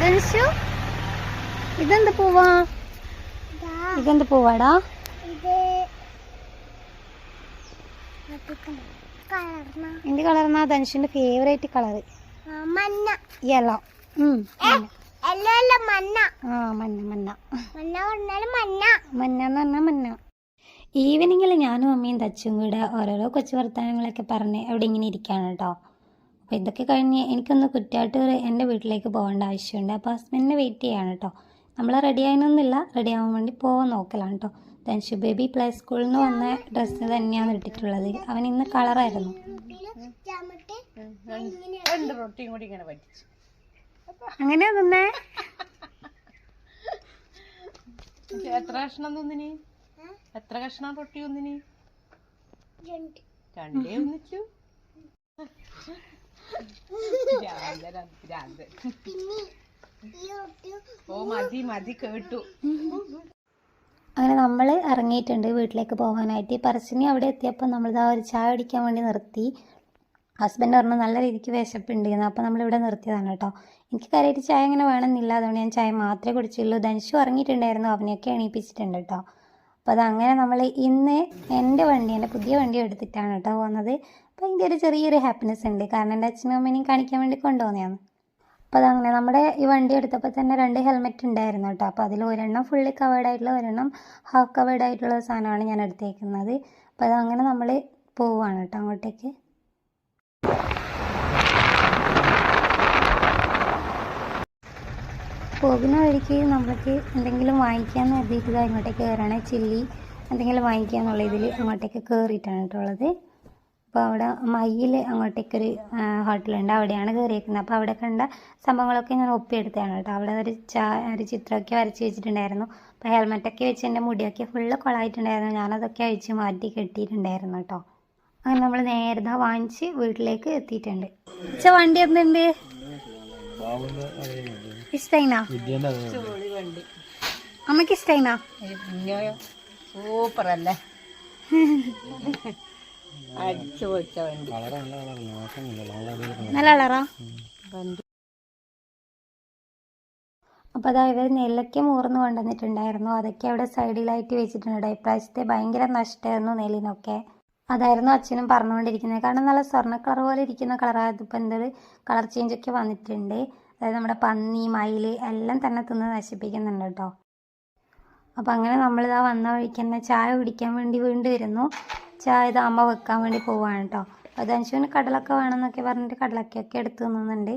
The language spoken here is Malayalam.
ധനുഷു ഇതെന്ത് പൂവാ? ഇതെന്ത് പൂവാടാ? എന്ത് കളർന്നാ? ധനുഷിന്റെ ഫേവറേറ്റ് കളറ് മഞ്ഞ യെല്ലോ മഞ്ഞ ആ മഞ്ഞ മഞ്ഞ മഞ്ഞ എന്ന് പറഞ്ഞാൽ മഞ്ഞ ഈവനിങ്ങിൽ ഞാനും അമ്മയും തച്ചും കൂടെ ഓരോരോ കൊച്ചു വർത്തമാനങ്ങളൊക്കെ പറഞ്ഞ് അവിടെ ഇങ്ങനെ ഇരിക്കുകയാണ് കേട്ടോ. അപ്പോൾ ഇതൊക്കെ കഴിഞ്ഞ് എനിക്കൊന്ന് കുറ്റാട്ടൂർ എന്റെ വീട്ടിലേക്ക് പോകേണ്ട ആവശ്യമുണ്ട്. അപ്പോൾ ഹസ്ബൻഡിനെ വെയിറ്റ് ചെയ്യാണ് കേട്ടോ നമ്മൾ റെഡി ആയതൊന്നുമില്ല റെഡി ആവാൻ വേണ്ടി പോകാൻ നോക്കലാണ് കേട്ടോ തൻഷു ബേബി പ്ലേ സ്കൂളിൽ നിന്ന് വന്ന ഡ്രസ്സ് തന്നെയാണ് ഇട്ടിട്ടുള്ളത്. അവൻ ഇന്ന് കളറായിരുന്നു അങ്ങനെ നിന്നേ എത്ര കഷ്ണം തിന്നിനി? എത്ര കഷ്ണം റൊട്ടി ഒന്നിനി രണ്ട്. രണ്ടേ ഒന്നിച്ചു ഭ്രാന്തനാ, ഭ്രാന്തൻ. പിന്നെ ഈ ഒട്ടി ഓ മതി മതി കേട്ടു. അങ്ങനെ നമ്മൾ ഇറങ്ങിയിട്ടുണ്ട് വീട്ടിലേക്ക് പോകാനായിട്ട്. പറശ്ശിനി അവിടെ എത്തിയപ്പോൾ നമ്മളിതാ ഒരു ചായ അടിക്കാൻ വേണ്ടി നിർത്തി. ഹസ്ബൻഡ് പറഞ്ഞു നല്ല രീതിക്ക് വിശപ്പുണ്ട് അപ്പോൾ നമ്മളിവിടെ നിർത്തിയതാണ് കേട്ടോ. എനിക്ക് കാര്യമായിട്ട് ചായ അങ്ങനെ വേണമെന്നില്ല. അതുകൊണ്ട് ഞാൻ ചായ മാത്രമേ കുടിച്ചുള്ളൂ. ധനുഷു ഇറങ്ങിയിട്ടുണ്ടായിരുന്നു അവനെയൊക്കെ എണീപ്പിച്ചിട്ടുണ്ട് കേട്ടോ. അപ്പോൾ അതങ്ങനെ നമ്മൾ ഇന്ന് എന്റെ വണ്ടി എന്റെ പുതിയ വണ്ടി എടുത്തിട്ടാണ് കേട്ടോ പോകുന്നത് അപ്പോൾ അതിന്റെ ഒരു ചെറിയൊരു ഹാപ്പിനെസ് ഉണ്ട്. കാരണം എന്റെ അച്ഛനും അമ്മേനെയും കാണിക്കാൻ വേണ്ടി കൊണ്ടുപോകുന്നതാണ്. അപ്പോൾ അതങ്ങനെ നമ്മുടെ ഈ വണ്ടി എടുത്തപ്പോൾ തന്നെ രണ്ട് ഹെൽമെറ്റ് ഉണ്ടായിരുന്നു കേട്ടോ. അപ്പോൾ അതിൽ ഒരെണ്ണം ഫുള്ളി കവേർഡ് ആയിട്ടുള്ള ഒരെണ്ണം ഹാഫ് കവേർഡ് ആയിട്ടുള്ള സാധനമാണ് ഞാൻ എടുത്തേക്കുന്നത്. അപ്പോൾ അതങ്ങനെ നമ്മൾ പോവുകയാണ് കേട്ടോ അങ്ങോട്ടേക്ക്. പോകുന്ന വഴിക്ക് നമുക്ക് എന്തെങ്കിലും വാങ്ങിക്കാമെന്ന് കരുതിയിട്ട് ഇതാ ഇങ്ങോട്ടേക്ക് കയറണേ. ചില്ലി എന്തെങ്കിലും വാങ്ങിക്കാമെന്നുള്ള ഇതിൽ അങ്ങോട്ടേക്ക് കയറിയിട്ടാണ് കേട്ടോ ഉള്ളത്. അപ്പോൾ അവിടെ മയ്യിൽ അങ്ങോട്ടേക്കൊരു ഹോട്ടലുണ്ട്. അവിടെയാണ് കയറിയിരിക്കുന്നത് അപ്പോൾ അവിടെ കണ്ട സംഭവങ്ങളൊക്കെ ഞാൻ ഒപ്പിയെടുത്തതാണ് കേട്ടോ. അവിടെ ഒരു ചാ ഒരു ചിത്രമൊക്കെ വരച്ച് വെച്ചിട്ടുണ്ടായിരുന്നു. അപ്പോൾ ഹെൽമെറ്റൊക്കെ വെച്ച് എന്റെ മുടിയൊക്കെ ഫുള്ള് കൊളായിട്ടുണ്ടായിരുന്നു. ഞാനതൊക്കെ അഴിച്ച് മാറ്റി കെട്ടിയിട്ടുണ്ടായിരുന്നു കേട്ടോ. അങ്ങനെ നമ്മൾ നേരത്തെ വാങ്ങിച്ച് വീട്ടിലേക്ക് എത്തിയിട്ടുണ്ട്. ഉച്ച വണ്ടി എന്തുണ്ട് വണ്ടി അമ്മയ്ക്ക് ഇഷ്ടൈനാ സൂപ്പർ അല്ലേ അടിച്ചു പൊളിച്ച വണ്ടി. നല്ല കളറാ വണ്ടി. അപ്പോൾ അതാ ഇവർ നെല്ലൊക്കെ മൂർന്ന് കൊണ്ടുവന്നിട്ടുണ്ടായിരുന്നു. അതൊക്കെ അവിടെ സൈഡിലായിട്ട് വെച്ചിട്ടുണ്ട്. ഇപ്രാവശ്യത്തെ ഭയങ്കര നഷ്ടമായിരുന്നു നെല്ലിനൊക്കെ. അതായിരുന്നു അച്ഛനും പറഞ്ഞുകൊണ്ടിരിക്കുന്നത്. കാരണം നല്ല സ്വർണ കളർ പോലെ ഇരിക്കുന്ന കളറായത് ഇപ്പം എന്തൊരു കളർ ചേഞ്ച് ഒക്കെ വന്നിട്ടുണ്ട്. അതായത് നമ്മുടെ പന്നി മയിൽ എല്ലാം തന്നെ തിന്ന് നശിപ്പിക്കുന്നുണ്ട് കേട്ടോ. അപ്പോൾ അങ്ങനെ നമ്മളിതാ വന്ന വഴിക്ക് തന്നെ ചായ കുടിക്കാൻ വേണ്ടി വീണ്ടും വരുന്നു. ചായ ഇതാകുമ്പോൾ വെക്കാൻ വേണ്ടി പോവാണ് കേട്ടോ. അപ്പോൾ ധനുഷുവിന് കടലൊക്കെ വേണമെന്നൊക്കെ പറഞ്ഞിട്ട് കടലക്കയൊക്കെ എടുത്ത് തിന്നുന്നുണ്ട്.